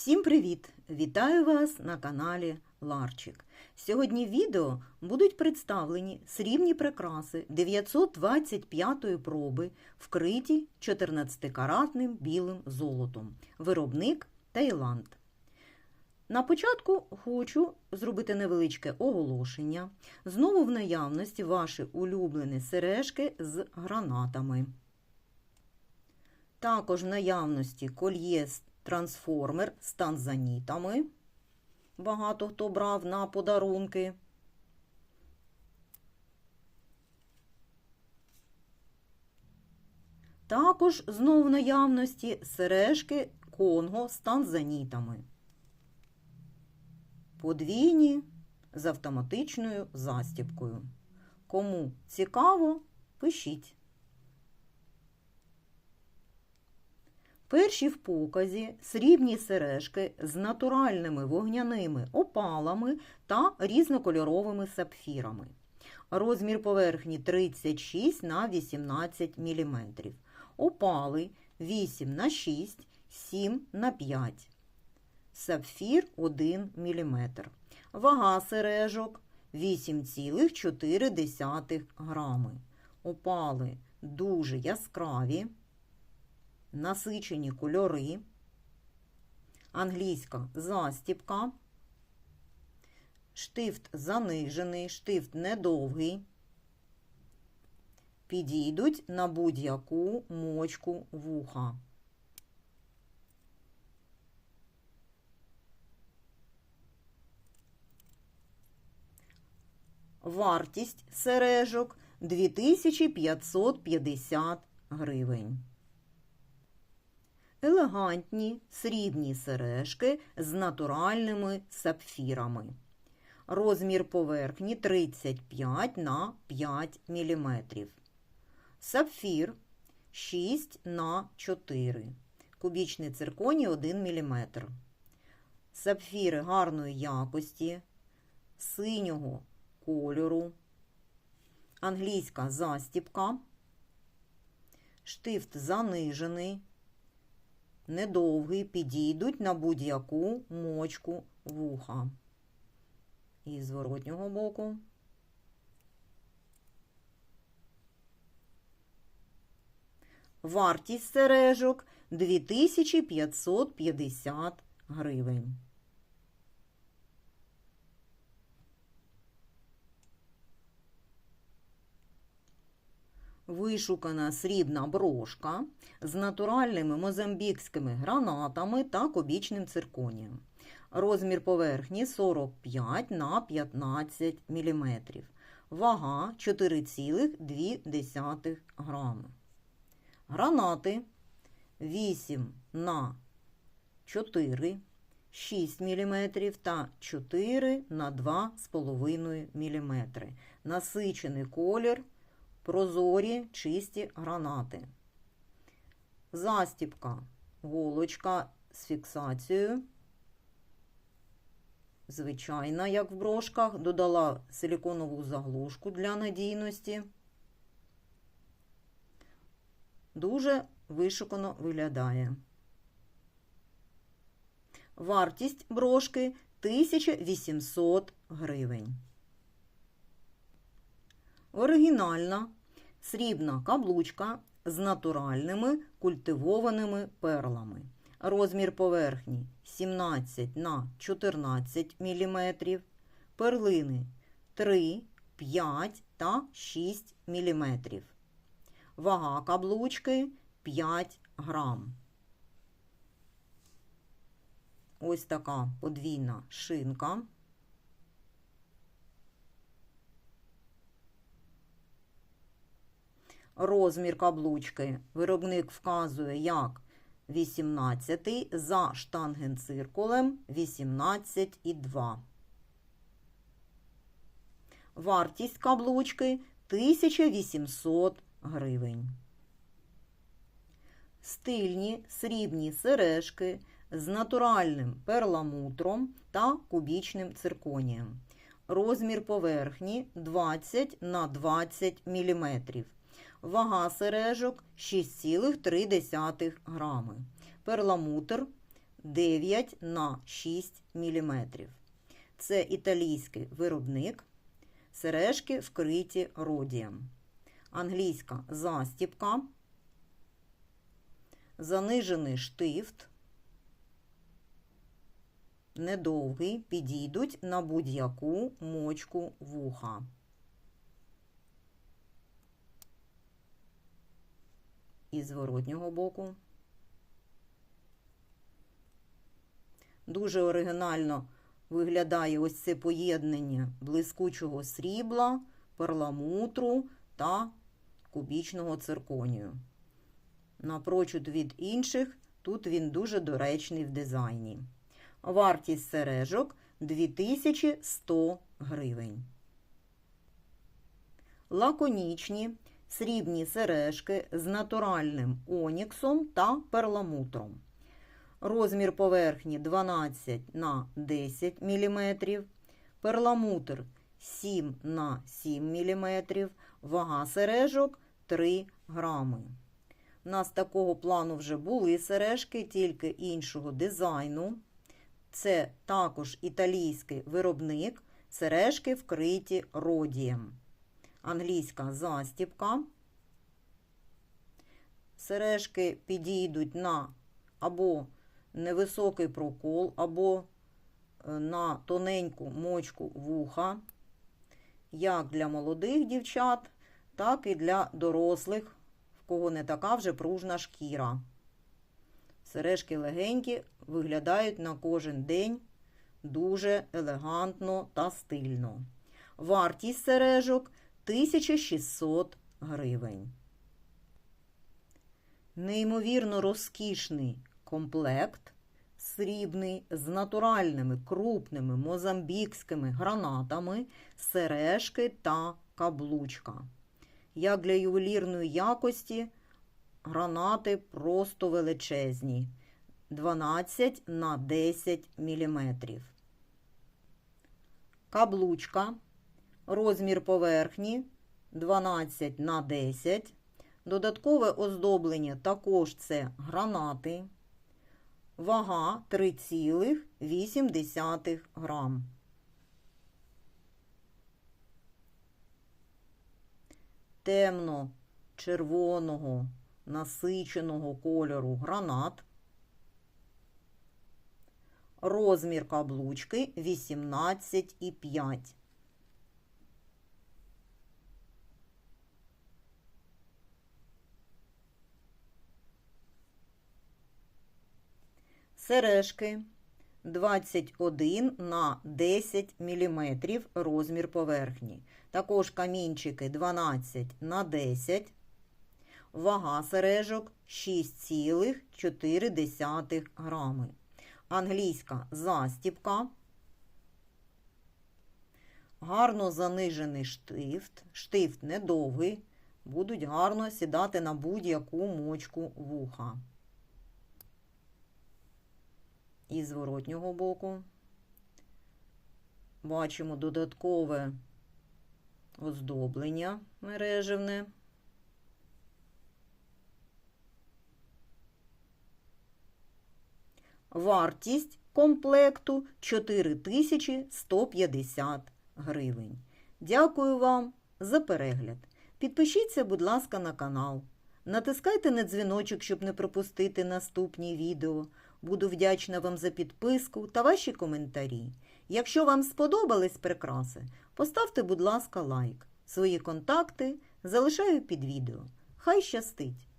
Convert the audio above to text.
Всім привіт! Вітаю вас на каналі Ларчик. Сьогодні в відео будуть представлені срібні прикраси 925-ї проби, вкриті 14-каратним білим золотом. Виробник Таїланд. На початку хочу зробити невеличке оголошення. Знову в наявності ваші улюблені сережки з гранатами. Також в наявності кольє з трансформер з танзанітами. Багато хто брав на подарунки. Також знову в наявності сережки Конго з танзанітами. Подвійні з автоматичною застіпкою. Кому цікаво, пишіть. Перші в показі срібні сережки з натуральними вогняними опалами та різнокольоровими сапфірами. Розмір поверхні 36 на 18 мм. Опали 8 на 6, 7 на 5. Сапфір 1 мм. Вага сережок 8,4 грами. Опали дуже яскраві насичені кольори, англійська застіпка, штифт занижений, штифт недовгий. Підійдуть на будь-яку мочку вуха. Вартість сережок 2550 гривень елегантні срібні сережки з натуральними сапфірами. Розмір поверхні 35 на 5 мм. Сапфір 6 на 4 Кубічний цирконій 1 мм. Сапфіри гарної якості, синього кольору, англійська застіпка, штифт занижений недовгий, підійдуть на будь-яку мочку вуха. І з зворотнього боку. Вартість сережок 2550 гривень. Вишукана срібна брошка з натуральними мозамбікськими гранатами та кубічним цирконієм. Розмір поверхні 45 на 15 мм. Вага 4,2 грами. Гранати 8 на 4 6 мм та 4 на 2,5 мм. Насичений колір прозорі чисті гранати. Застіпка, голочка з фіксацією. Звичайна, як в брошках, додала силіконову заглушку для надійності. Дуже вишукано виглядає. Вартість брошки 1800 гривень. Оригінальна срібна каблучка з натуральними культивованими перлами. Розмір поверхні 17 на 14 мм, перлини 3, 5 та 6 мм. Вага каблучки 5 грам. Ось така подвійна шинка. Розмір каблучки виробник вказує як 18 за штангенциркулем 18,2. Вартість каблучки 1800 гривень. Стильні срібні сережки з натуральним перламутром та кубічним цирконієм. Розмір поверхні 20 на 20 мм. Вага сережок 6,3 грами. Перламутр 9 на 6 мм. Це італійський виробник. Сережки вкриті родієм. Англійська застіпка. Занижений штифт. Недовгий підійдуть на будь-яку мочку вуха. І зворотнього боку. Дуже оригінально виглядає ось це поєднання блискучого срібла, перламутру та кубічного цирконію. Напрочуд від інших, тут він дуже доречний в дизайні. Вартість сережок 2100 гривень. Лаконічні срібні сережки з натуральним оніксом та перламутром. Розмір поверхні 12 на 10 мм, перламутр 7 на 7 мм, вага сережок 3 грами. У нас такого плану вже були сережки, тільки іншого дизайну. Це також італійський виробник, сережки вкриті родієм. Англійська застіпка. Сережки підійдуть на або невисокий прокол, або е, на тоненьку мочку вуха, як для молодих дівчат, так і для дорослих, в кого не така вже пружна шкіра. Сережки легенькі, виглядають на кожен день дуже елегантно та стильно. Вартість сережок 1600 гривень. Неймовірно розкішний комплект срібний з натуральними крупними мозамбікськими гранатами, сережки та каблучка. Як для ювелірної якості, гранати просто величезні. 12 на 10 мм. Каблучка. Розмір поверхні 12 на 10. Додаткове оздоблення також це гранати. Вага 3,8 грам. Темно червоного насиченого кольору гранат. Розмір каблучки 18,5. Сережки 21 на 10 мм розмір поверхні. Також камінчики 12 на 10 Вага сережок 6,4 грами. Англійська застіпка. Гарно занижений штифт. Штифт недовгий. Будуть гарно сідати на будь-яку мочку вуха. І зворотнього боку бачимо додаткове оздоблення мережевне. Вартість комплекту 4150 гривень. Дякую вам за перегляд. Підпишіться, будь ласка, на канал. Натискайте на дзвіночок, щоб не пропустити наступні відео. Буду вдячна вам за підписку та ваші коментарі. Якщо вам сподобались прикраси, поставте, будь ласка, лайк. Свої контакти залишаю під відео. Хай щастить!